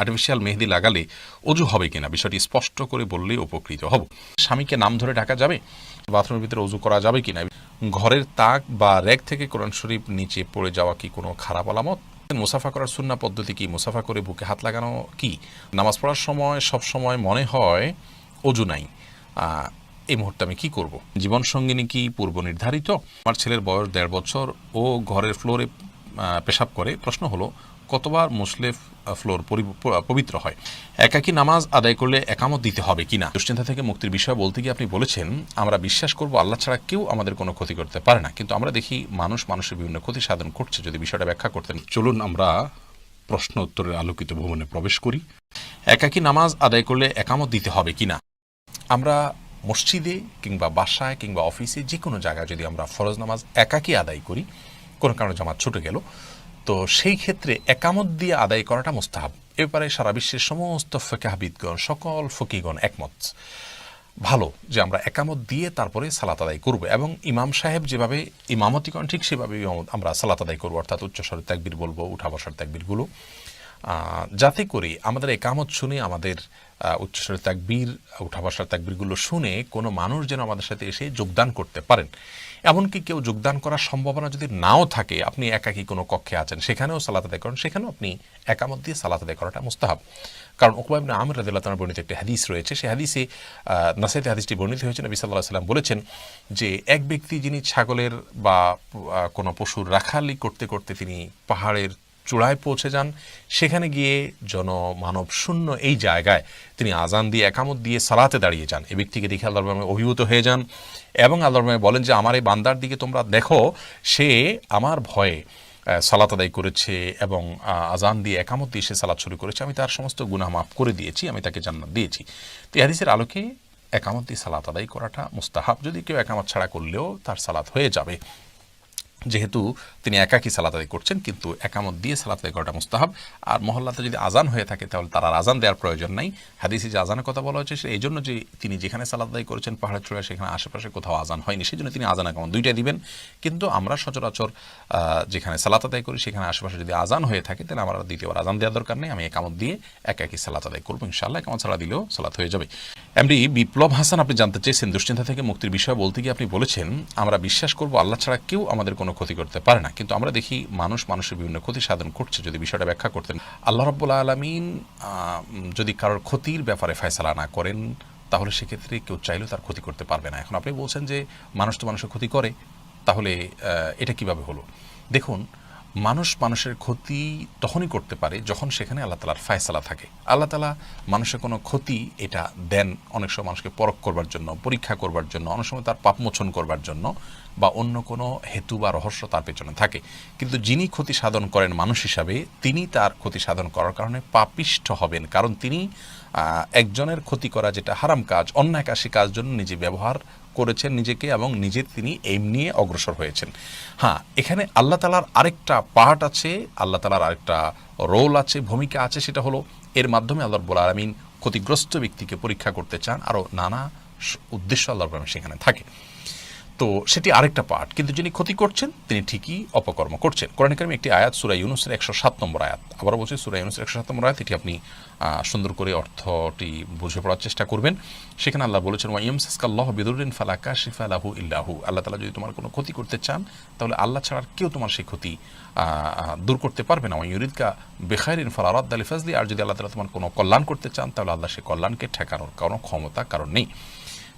Artificial মেহেদি লাগালে অজু হবে কিনা? বিষয়টি স্পষ্ট করে বললেই উপকৃত হব। স্বামীকে নাম ধরে ঢাকা যাবে? বাথরুমের ভিতরে অজু করা যাবে কিনা? ঘরের তাক বা র্যাক থেকে কোরআন শরীফ নিচে পড়ে যাওয়া কি কোনো খারাপ আলামত? মুসাফা করার সুন্না পদ্ধতি কি? মুসাফা করে বুকে হাত লাগানো কি? নামাজ পড়ার সময় সব সময় মনে হয় অজু নাই। এই মুহূর্তে আমি কি করব? জীবন সঙ্গিনী কি পূর্ব নির্ধারিত? আমার ছেলের বয়স দেড় বছর ও ঘরের ফ্লোরে পেশাব করে। প্রশ্ন হলো কতবার মুসলেফ ফ্লোর পবিত্র হয়? একাকি নামাজ আদায় করলে একামত দিতে হবে কিনা? দুশ্চিন্তা থেকে মুক্তির বিষয় বলতে গিয়ে আপনি বলেছেন আমরা বিশ্বাস করব আল্লাহ ছাড়া কেউ আমাদের কোনো ক্ষতি করতে পারে না। কিন্তু আমরা দেখি মানুষ মানুষের বিভিন্ন ক্ষতি সাধন করছে। যদি বিষয়টা ব্যাখ্যা করতেন। চলুন আমরা প্রশ্ন উত্তরের আলোকিত ভবনে প্রবেশ করি। একাকি নামাজ আদায় করলে একামত দিতে হবে কিনা? আমরা মসজিদে কিংবা বাসায় কিংবা অফিসে যে কোনো জায়গায় যদি আমরা ফরজ নামাজ একাকি আদায় করি কোনো কারণে জামাত ছুটে গেল তো সেই ক্ষেত্রে একামত দিয়ে আদায় করাটা মোস্তাহাব। এ ব্যাপারে সারা বিশ্বের সমস্ত ফেকাহাবিদগণ সকল ফকিগণ একমত। ভালো যে আমরা একামত দিয়ে তারপরে সালাত আদায় করব এবং ইমাম সাহেব যেভাবে ইমামতিগণ ঠিক সেভাবে আমরা সালাত আদায় করব অর্থাৎ উচ্চস্বরের ত্যাগবির বলব উঠা বসার ত্যাকবিরগুলো আহ, যাতে করে আমাদের একামত শুনে আমাদের উচ্চস্বরের তাকবীর উঠা বসার তাকবীরগুলো শুনে কোনো মানুষ যেন আমাদের সাথে এসে যোগদান করতে পারেন। এমনকি কেউ যোগদান করার সম্ভাবনা যদি নাও থাকে, আপনি একাকী কোনো কক্ষে আছেন, সেখানেও সালাত আদায় করেন, সেখানেও আপনি একামত দিয়ে সালাত আদায় করাটা মুস্তাহাব। কারণ ওকবা ইবনে আমির রাদিল্লাহ বর্ণিত একটি হাদিস রয়েছে সেই হাদিসে নাসাইতে হাদিসটি বর্ণিত হয়েছে, নবী সাল্লাহ সাল্লাম বলেছেন যে, এক ব্যক্তি যিনি ছাগলের বা কোনো পশুর রাখালি করতে করতে তিনি পাহাড়ের চূড়ায় পৌঁছে যান। সেখানে গিয়ে জনমানব শূন্য এই জায়গায় তিনি আজান দিয়ে একামত দিয়ে সালাতে দাঁড়িয়ে যান। এই ব্যক্তিকে দেখে আল্লাহ রহমান অভিভূত হয়ে যান এবং আল্লাহ রহমান বলেন যে, আমার এই বান্দার দিকে তোমরা দেখো, সে আমার ভয়ে সালাত আদায় করেছে এবং আজান দিয়ে একামত দিয়ে সে সালাত শুরু করেছে। আমি তার সমস্ত গুনাহ মাফ করে দিয়েছি, আমি তাকে জান্নাত দিয়েছি। তো হাদিসের আলোকে একামত দিয়ে সালাত আদায় করাটা মুস্তাহাব। যদি কেউ একামত ছাড়া করলেও তার সালাত হয়ে যাবে। যেহেতু তিনি একাকী সালাত আদায় করছেন, কিন্তু একামত দিয়ে সালাত আদায় করাটা মুস্তাহাব। আর মহল্লাতে যদি আজান হয়ে থাকে, তাহলে তার আর আজান দেওয়ার প্রয়োজন নাই। হাদিসে যে আজানের কথা বলা হয়েছে, সে এই জন্য যে তিনি যেখানে সালাত করেছেন পাহাড়ের চূড়ায়, সেখানে আশেপাশে কোথাও আজান হয়নি। সেই জন্য তিনি আজান একামত দুইটাই দিবেন। কিন্তু আমরা সচরাচর যেখানে সালাত আদায় করি, সেখানে আশেপাশে যদি আজান হয়ে থাকে, তাহলে আমার দ্বিতীয়বার আজান দেওয়ার দরকার নেই। আমি একামত দিয়ে একাকী সালাত আদায় করব। ইনশাল্লাহ একামত সালা দিলেও সালাত হয়ে যাবে। এমডি বিপ্লব হাসান, আপনি জানতে চেয়েছেন দুশ্চিন্তা থেকে মুক্তির বিষয় বলতে গিয়ে আপনি বলেছেন, আমরা বিশ্বাস করব আল্লাহ ছাড়া কেউ আমাদের কোনো ক্ষতি করতে পারে না। কিন্তু আমরা দেখি মানুষ মানুষের বিভিন্ন ক্ষতি সাধন করছে যদি বিষয়টা ব্যাখ্যা করতেন। আল্লাহ রব্বুল্লা আলমিন যদি কারোর ক্ষতির ব্যাপারে ফয়সালা না করেন, তাহলে সেক্ষেত্রে কেউ চাইলেও তার ক্ষতি করতে পারবে না। এখন আপনি বলছেন যে মানুষ তো মানুষের ক্ষতি করে, তাহলে এটা কীভাবে হলো? দেখুন মানুষ মানুষের ক্ষতি তখনই করতে পারে যখন সেখানে আল্লাহ তালার ফায়সালা থাকে। আল্লাহ তালা মানুষের কোনো ক্ষতি এটা দেন অনেক সময় মানুষকে পরখ করবার জন্য, পরীক্ষা করবার জন্য, অনেক সময় তার পাপমোচন করবার জন্য বা অন্য কোনো হেতু বা রহস্য তার পেছনে থাকে। কিন্তু যিনি ক্ষতি সাধন করেন মানুষ হিসাবে, তিনি তার ক্ষতি সাধন করার কারণে পাপিষ্ঠ হবেন। কারণ তিনি একজনের ক্ষতি করা যেটা হারাম কাজ, অন্যায় কাশি কাজ জন্য নিজে ব্যবহার করেছেন নিজেকে এবং নিজে তিনি এম নিয়ে অগ্রসর হয়েছেন। হ্যাঁ এখানে আল্লাহ তালার আরেকটা পার্ট আছে, আল্লাহ তালার আরেকটা রোল আছে, ভূমিকা আছে, সেটা হলো এর মাধ্যমে আল্লাহ রব্বুল আলমিন ক্ষতিগ্রস্ত ব্যক্তিকে পরীক্ষা করতে চান আরও নানা উদ্দেশ্য আল্লাহ সেখানে থাকে। তো সেটি আরেকটা পার্ট কিন্তু যিনি ক্ষতি করছেন, তিনি ঠিকই অপকর্ম করছেন। কোরআন কারিমে একটি আয়াত, সুরা ইউনুসের একশো সাত নম্বর আয়াত। আবারও বলছি, সুরা ইউনুসের একশো সাত নম্বর আয়াত, এটি আপনি সুন্দর করে অর্থটি বুঝে পড়ার চেষ্টা করবেন। সেখানে আল্লাহ বলেছেন ওয়াইম সাসকাল্লাহ বিদুরিন ফালাকা শিফালাহু ইল্লাহু আল্লাহ তালা যদি তোমার কোনো ক্ষতি করতে চান, তাহলে আল্লাহ ছাড়া আর কেউ তোমার সেই ক্ষতি দূর করতে পারবে না। ওয়ুরিদকা বেখাইরিন ফালারাদ আলী ফাজলি। আর যদি আল্লাহ তালা তোমার কোনো কল্যাণ করতে চান, তাহলে আল্লাহ সেই কল্যাণকে ঠেকানোর কোনো ক্ষমতা কারণ নেই।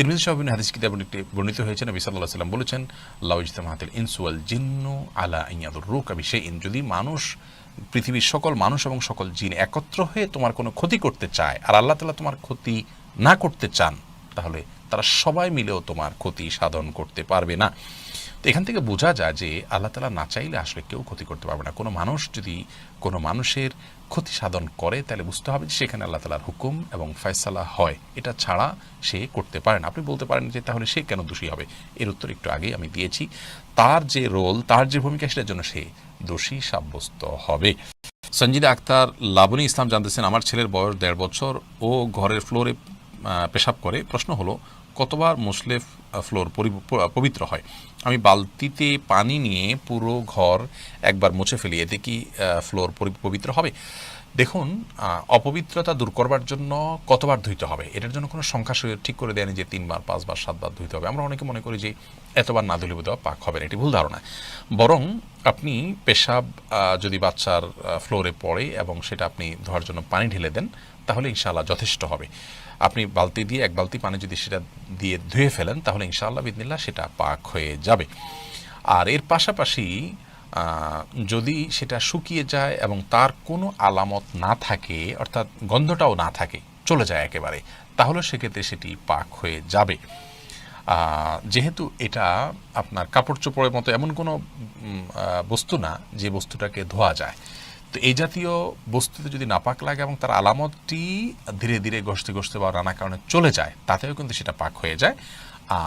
তিরমিজি সাহেবিন হাদিস কিতাব একটি বর্ণিত হয়েছে। নবী সাল্লাহ সাল্লাম বলেছেন লাউজতামাহাতিল ইনসুয়াল জিন্নু আলা ইয়াদুর রুক আবি সেই ইন, যদি মানুষ, পৃথিবীর সকল মানুষ এবং সকল জিন একত্র হয়ে তোমার কোনো ক্ষতি করতে চায়, আর আল্লাহ তালা তোমার ক্ষতি না করতে চান, তাহলে তারা সবাই মিলেও তোমার ক্ষতি সাধন করতে পারবে না। তো এখান থেকে বোঝা যায় যে আল্লাহ তালা না চাইলে আসলে কেউ ক্ষতি করতে পারবে না। কোনো মানুষ যদি, কোনো মানুষের ক্ষতি সাধন করে, তাহলে বুঝতে হবে যে সেখানে আল্লাহ তালার হুকুম এবং ফয়সালা হয়। এটা ছাড়া সে করতে পারে না। আপনি বলতে পারেন যে তাহলে সে কেন দোষী হবে? এর উত্তর একটু আগেই আমি দিয়েছি। তার যে রোল, তার যে ভূমিকা, সেটার জন্য সে দোষী সাব্যস্ত হবে। সঞ্জিদা আক্তার লাবনী ইসলাম জানতেছেন, আমার ছেলের বয়স দেড় বছর। ও ঘরের ফ্লোরে পেশাব করে। প্রশ্ন হলো কতবার মুসলে ফ্লোর পবিত্র হয়? আমি বালতিতে পানি নিয়ে পুরো ঘর একবার মুছে ফেলি। এতে কি ফ্লোর পবিত্র হবে? দেখুন অপবিত্রতা দূর করবার জন্য কতবার ধুইতে হবে? এটার জন্য কোনো সংখ্যা ঠিক করে দেয়নি যে তিনবার, পাঁচবার, সাতবার ধুইতে হবে। আমরা অনেকে মনে করি যে এতবার না ধুলে বোধহয় পাক হবে না। এটি ভুল ধারণা। বরং আপনি পেশাব যদি বাচ্চার ফ্লোরে পড়ে এবং সেটা আপনি ধোয়ার জন্য পানি ঢেলে দেন, তাহলে ইনশাআল্লাহ যথেষ্ট হবে। আপনি বালতি দিয়ে, এক বালতি পানি যদি সেটা দিয়ে ধুয়ে ফেলেন, তাহলে ইনশাআল্লাহ বিদিনিল্লাহ সেটা পাক হয়ে যাবে। আর এর পাশাপাশি যদি সেটা শুকিয়ে যায় এবং তার কোনো আলামত না থাকে, অর্থাৎ গন্ধটাও না থাকে, চলে যায় একেবারে, তাহলে সেক্ষেত্রে সেটি পাক হয়ে যাবে। যেহেতু এটা আপনার কাপড় চোপড়ের মতো এমন কোনো বস্তু না যে বস্তুটাকে ধোয়া যায়, তো এই জাতীয় বস্তুতে যদি নাপাক লাগে এবং তার আলামতটি ধীরে ধীরে ঘষতে ঘষতে বা নানা কারণে চলে যায়, তাতেও কিন্তু সেটা পাক হয়ে যায়।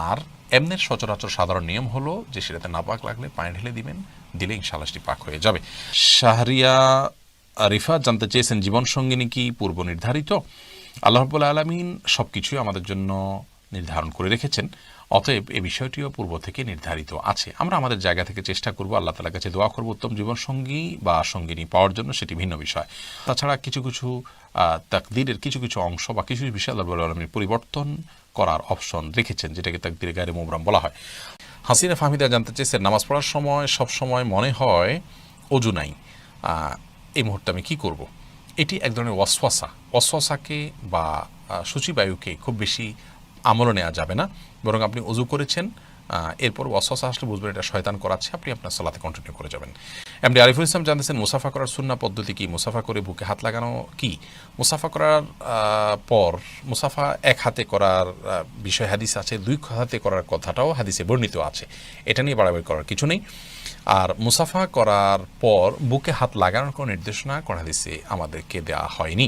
আর এমনের সচরাচর সাধারণ নিয়ম হলো যে সেটাতে নাপাক লাগলে পানি ঢেলে দিবেন, দিলে ইনশাল্লাহ সেটি পাক হয়ে যাবে। শাহরিয়া রিফাত জানতে চেয়েছেন জীবন সঙ্গিনী কি, পূর্ব নির্ধারিত? আল্লাহ রব্বুল আলমিন সব কিছুই আমাদের জন্য নির্ধারণ করে রেখেছেন। অতএব এ বিষয়টিও পূর্ব থেকে নির্ধারিত আছে। আমরা আমাদের জায়গা থেকে চেষ্টা করব, আল্লাহ তালার কাছে দোয়া করব উত্তম জীবনসঙ্গী বা সঙ্গিনী পাওয়ার জন্য, সেটি ভিন্ন বিষয়। তাছাড়া কিছু কিছু তাকদিরের কিছু কিছু অংশ বা কিছু বিষয় আল্লাহ আলমীর পরিবর্তন করার অপশন রেখেছেন, যেটাকে তাকদিরে গায়ে মোবরাম বলা হয়। হাসিনা ফাহমিদা জানতে চেয়েছেন, নামাজ পড়ার সময় সব সময় মনে হয় অজু নাই। এই মুহূর্তে আমি কি করব। এটি এক ধরনের ওয়াসওয়াসা। ওয়াসওয়াসাকে বা সূচিবায়ুকে খুব বেশি আমলে নেওয়া যাবে না। বরং আপনি অজু করেছেন এরপর ওয়াসওয়াসা আসলে বুঝবেন এটা শয়তান করাচ্ছে, আপনি আপনার সালাতে কন্টিনিউ করে যাবেন। এমডি আরিফুল ইসলাম জানতেছেন, মুসাফা করার সুন্না পদ্ধতি কি? মুসাফা করে বুকে হাত লাগানো কি? মুসাফা করার পর মুসাফা এক হাতে করার বিষয় হাদিস আছে, দুই হাতে করার কথাটাও হাদিসে বর্ণিত আছে। এটা নিয়ে বাড়াবাড়ি করার কিছু নেই। আর মুসাফা করার পর বুকে হাত লাগানোর কোনো নির্দেশনা কোন হাদিসে আমাদেরকে দেওয়া হয়নি।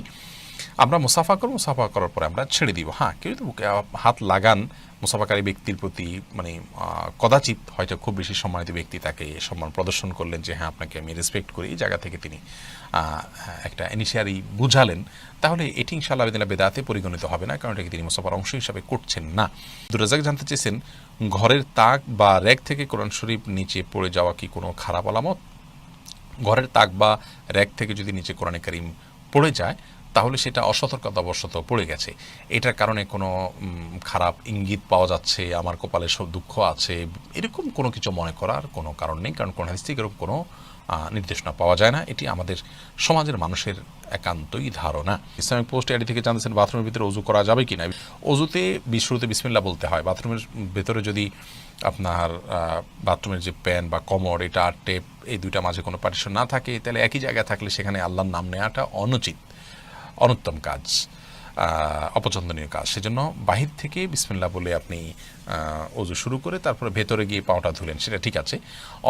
আমরা মুসাফা করব, মুসাফা করার পরে আমরা ছেড়ে দিব। হ্যাঁ কেউ যদি বুকে হাত লাগান মুসাফাকারী ব্যক্তির প্রতি মানে কদাচিৎ হয়তো খুব বেশি সম্মানিত ব্যক্তি তাকে সম্মান প্রদর্শন করলেন যে হ্যাঁ আপনাকে আমি রেসপেক্ট করি। এই জায়গা থেকে তিনি একটা ইনিশিয়ারি বুঝালেন। তাহলে এটি ইনশাআল্লাহ আবেদিনা বেদাতে পরিগণিত হবে না, কারণ এটাকে তিনি মুসাফার অংশ হিসাবে করছেন না। দুরাজাক জানতে চেয়েছেন, ঘরের তাক বা র্যাক থেকে কোরআন শরীফ নিচে পড়ে যাওয়া কি কোনো খারাপ আলামত? ঘরের তাক বা র্যাক থেকে যদি নিচে কোরআনে কারিম পড়ে যায় তাহলে সেটা অসতর্কতাবশত পড়ে গেছে। এটার কারণে কোনো খারাপ ইঙ্গিত পাওয়া যাচ্ছে, আমার কপালে সব দুঃখ আছে, এরকম কোনো কিছু মনে করার কোনো কারণ নেই, কারণ কোন হাদিস থেকে এরকম কোনো নির্দেশনা পাওয়া যায় না। এটি আমাদের সমাজের মানুষের একান্তই ধারণা। ইসলামিক পোস্ট এডি থেকে জানতেছেন, বাথরুমের ভিতরে অজু করা যাবে কি না? অজুতে শুরুতে বিসমিল্লা বলতে হয়। বাথরুমের ভেতরে যদি আপনার বাথরুমের যে প্যান বা কমর, এটা টেপ, এই দুইটা মাঝে কোনো পার্টিশন না থাকে, তাহলে একই জায়গায় থাকলে সেখানে আল্লাহর নাম নেওয়াটা অনুচিত। অনুত্তম কাজ অপছন্দনীয় কাজ। সেজন্য বাহির থেকে বিসমিল্লা বলে আপনি অজু শুরু করে তারপরে ভেতরে গিয়ে পাওটা ধুলেন, সেটা ঠিক আছে।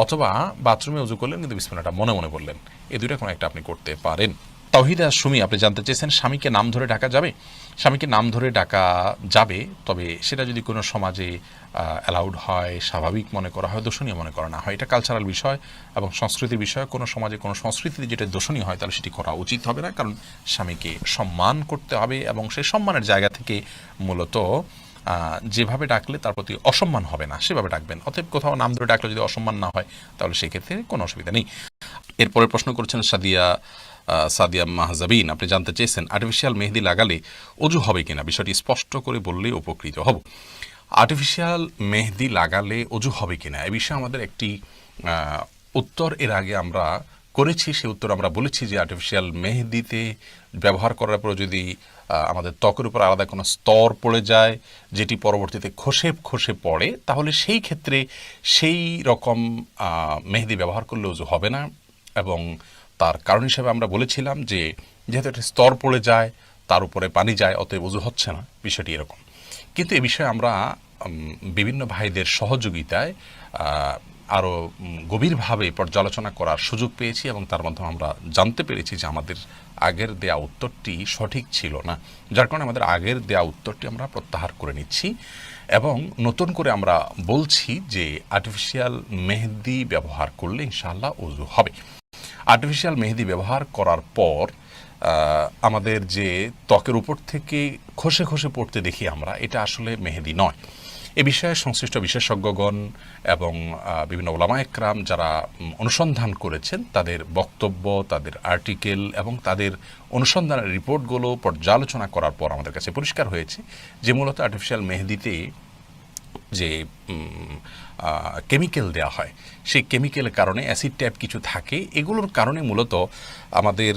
অথবা বাথরুমে অজু করলেন, কিন্তু বিসমিল্লাটা মনে মনে বললেন। এই দুইটা কোনো একটা আপনি করতে পারেন। তহিদা সুমি, আপনি জানতে চেয়েছেন স্বামীকে নাম ধরে ডাকা যাবে? স্বামীকে নাম ধরে ডাকা যাবে, তবে সেটা যদি কোনো সমাজে অ্যালাউড হয়, স্বাভাবিক মনে করা হয়, দোষণীয় মনে করা না হয়। এটা কালচারাল বিষয় এবং সংস্কৃতির বিষয়। কোনো সমাজে কোনো সংস্কৃতিতে যেটা দোষণীয় হয়, তাহলে সেটি করা উচিত হবে না। কারণ স্বামীকে সম্মান করতে হবে এবং সেই সম্মানের জায়গা থেকে মূলত যেভাবে ডাকলে তার প্রতি অসম্মান হবে না, সেভাবে ডাকবেন। অতএব কোথাও নাম ধরে ডাকলে যদি অসম্মান না হয়, তাহলে সেক্ষেত্রে কোনো অসুবিধা নেই। এরপরে প্রশ্ন করছেন সাদিয়া সাদিয়া মাহজাবিন, আপনি জানতে চেয়েছেন আর্টিফিশিয়াল মেহেদি লাগালে অজু হবে কিনা? বিষয়টি স্পষ্ট করে বললেই উপকৃত হব। আর্টিফিশিয়াল মেহেদি লাগালে অজু হবে কিনা? এ বিষয়ে আমাদের একটি উত্তর এর আগে আমরা করেছি। সে উত্তর আমরা বলেছি যে আর্টিফিশিয়াল মেহেদিতে ব্যবহার করার পর যদি আমাদের ত্বকের উপর আলাদা কোনো স্তর পড়ে যায়, যেটি পরবর্তীতে খসে খসে পড়ে, তাহলে সেই ক্ষেত্রে সেই রকম মেহেদি ব্যবহার করলে অজু হবে না। এবং তার কারণ হিসেবে আমরা বলেছিলাম যে, যেহেতু একটা স্তর পড়ে যায়, তার উপরে পানি যায়, অতএব অজু হচ্ছে না। বিষয়টি এরকম। কিন্তু এ বিষয়ে আমরা বিভিন্ন ভাইদের সহযোগিতায় আরও গভীরভাবে পর্যালোচনা করার সুযোগ পেয়েছি এবং তার মাধ্যমে আমরা জানতে পেরেছি যে আমাদের আগের দেয়া উত্তরটি সঠিক ছিল না। যার কারণে আমাদের আগের দেয়া উত্তরটি আমরা প্রত্যাহার করে নিচ্ছি এবং নতুন করে আমরা বলছি যে আর্টিফিশিয়াল মেহেদি ব্যবহার করলে ইনশাআল্লাহ উজু হবে। আর্টিফিশিয়াল মেহেদি ব্যবহার করার পর আমাদের যে ত্বকের উপর থেকে খসে খসে পড়তে দেখি আমরা, এটা আসলে মেহেদি নয়। এ বিষয়ে সংশ্লিষ্ট বিশেষজ্ঞগণ এবং বিভিন্ন ওলামা একরাম যারা অনুসন্ধান করেছেন, তাদের বক্তব্য, তাদের আর্টিকেল এবং তাদের অনুসন্ধানের রিপোর্টগুলো পর্যালোচনা করার পর আমাদের কাছে পরিষ্কার হয়েছে যে মূলত আর্টিফিশিয়াল মেহেদিতে যে কেমিক্যাল দেওয়া হয়, সেই কেমিক্যালের কারণে অ্যাসিড ট্যাপ কিছু থাকে। এগুলোর কারণে মূলত আমাদের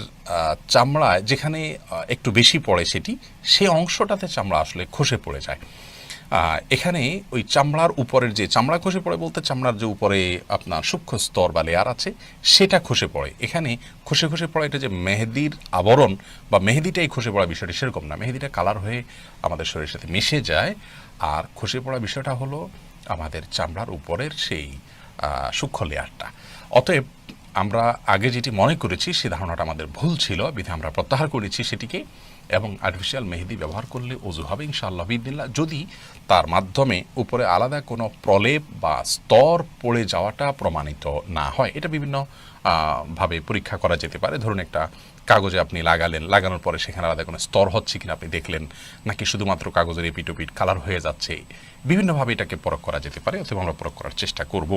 চামড়া যেখানে একটু বেশি পড়ে সেটি সেই অংশটাতে চামড়া আসলে খসে পড়ে যায়। এখানে ওই চামড়ার উপরের যে, চামড়া খসে পড়ে বলতে চামড়ার যে উপরে আপনার সূক্ষ্ম স্তর বা লেয়ার আছে, সেটা খসে পড়ে। এখানে খসে খসে পড়ে এটা যে মেহেদির আবরণ বা মেহেদিটাই খসে পড়া বিষয়টি সেরকম না। মেহেদিটা কালার হয়ে আমাদের শরীরের সাথে মিশে যায়। আর খসে পড়া বিষয়টা হলো আমাদের চামড়ার উপরের সেই সূক্ষ্ম লেয়ারটা অতএব আমরা আগে যেটি মনে করেছি, সে ধারণাটা আমাদের ভুল ছিল বিধে আমরা প্রত্যাহার করেছি সেটিকে এবং আর্টিফিশিয়াল মেহেদি ব্যবহার করলে অজু হবে ইনশাআল্লাহ বিদিল্লা যদি তার মাধ্যমে উপরে আলাদা কোনো প্রলেপ বা স্তর পড়ে যাওয়াটা প্রমাণিত না হয়, এটা বিভিন্ন ভাবে পরীক্ষা করা যেতে পারে। ধরুন একটা কাগজে আপনি লাগালেন, লাগানোর পরে সেখানে আলাদা কোনো স্তর হচ্ছে কিনা আপনি দেখলেন, নাকি শুধুমাত্র কাগজের এপিটোপিট কালার হয়ে যাচ্ছে। বিভিন্নভাবে এটাকে পরখ করা যেতে পারে, অথবা আমরা পরখ করার চেষ্টা করব।